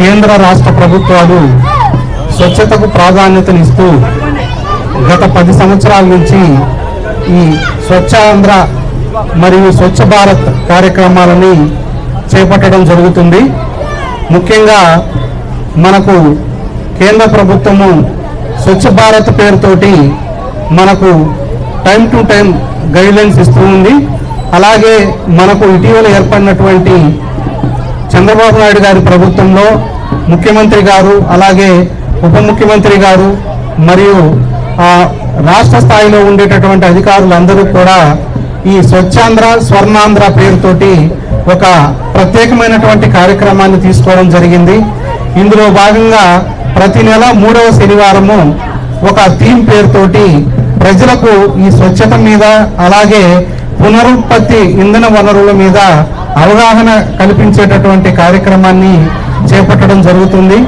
కేంద్ర రాష్ట్ర ప్రభుత్వాలు స్వచ్ఛతకు ప్రాధాన్యతనిస్తూ గత పది సంవత్సరాల నుంచి ఈ స్వచ్ఛ ఆంధ్ర మరియు స్వచ్ఛ భారత్ కార్యక్రమాలని చేపట్టడం జరుగుతుంది. ముఖ్యంగా మనకు కేంద్ర ప్రభుత్వము స్వచ్ఛ భారత్ పేరుతోటి మనకు టైం టు టైం గైడ్లైన్స్ ఇస్తూ ఉంది. అలాగే మనకు ఇటీవల ఏర్పడినటువంటి చంద్రబాబు నాయుడు గారి ప్రభుత్వంలో ముఖ్యమంత్రి గారు అలాగే ఉప ముఖ్యమంత్రి గారు మరియు ఆ, రాష్ట్ర స్థాయిలో ఉండేటటువంటి అధికారులందరూ కూడా ఈ స్వచ్ఛాంధ్ర స్వర్ణాంధ్ర పేరుతోటి ఒక ప్రత్యేకమైనటువంటి కార్యక్రమాన్ని తీసుకోవడం జరిగింది. ఇందులో భాగంగా ప్రతి నెల మూడవ శనివారము ఒక థీమ్ పేరుతోటి ప్రజలకు ఈ స్వచ్ఛత మీద అలాగే పునరుత్పత్తి ఇంధన వనరుల మీద అవగాహన కల్పించేటటువంటి కార్యక్రమాన్ని చేపట్టడం జరుగుతుంది.